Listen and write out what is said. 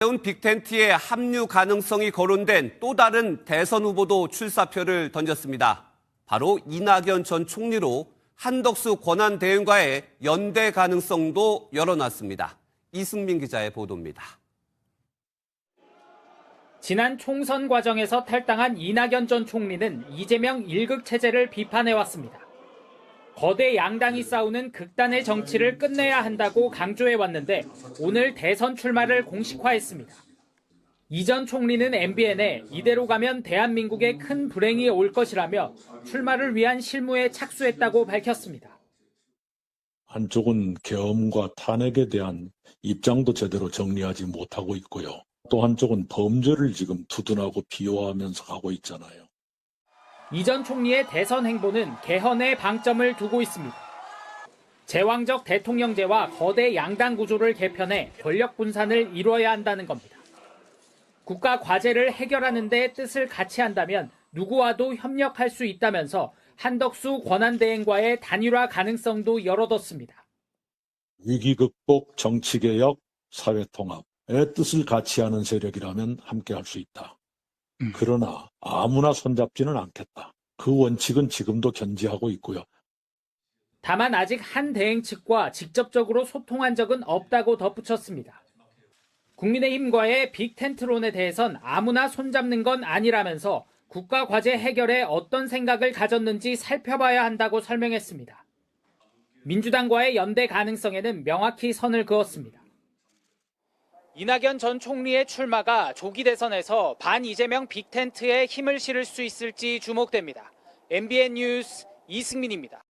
세운 빅텐트의 합류 가능성이 거론된 또 다른 대선 후보도 출사표를 던졌습니다. 바로 이낙연 전 총리로 한덕수 권한대행과의 연대 가능성도 열어놨습니다. 이승민 기자의 보도입니다. 지난 총선 과정에서 탈당한 이낙연 전 총리는 이재명 일극 체제를 비판해왔습니다. 거대 양당이 싸우는 극단의 정치를 끝내야 한다고 강조해 왔는데 오늘 대선 출마를 공식화했습니다. 이전 총리는 MBN에 이대로 가면 대한민국에 큰 불행이 올 것이라며 출마를 위한 실무에 착수했다고 밝혔습니다. 한쪽은 계엄과 탄핵에 대한 입장도 제대로 정리하지 못하고 있고요. 또 한쪽은 범죄를 지금 두둔하고 비호하면서 가고 있잖아요. 이전 총리의 대선 행보는 개헌에 방점을 두고 있습니다. 제왕적 대통령제와 거대 양당 구조를 개편해 권력 분산을 이뤄야 한다는 겁니다. 국가 과제를 해결하는 데 뜻을 같이 한다면 누구와도 협력할 수 있다면서 한덕수 권한대행과의 단일화 가능성도 열어뒀습니다. 위기 극복, 정치 개혁, 사회 통합의 뜻을 같이 하는 세력이라면 함께 할 수 있다. 그러나 아무나 손잡지는 않겠다. 그 원칙은 지금도 견지하고 있고요. 다만 아직 한 대행 측과 직접적으로 소통한 적은 없다고 덧붙였습니다. 국민의힘과의 빅텐트론에 대해선 아무나 손잡는 건 아니라면서 국가 과제 해결에 어떤 생각을 가졌는지 살펴봐야 한다고 설명했습니다. 민주당과의 연대 가능성에는 명확히 선을 그었습니다. 이낙연 전 총리의 출마가 조기 대선에서 반 이재명 빅텐트에 힘을 실을 수 있을지 주목됩니다. MBN 뉴스 이승민입니다.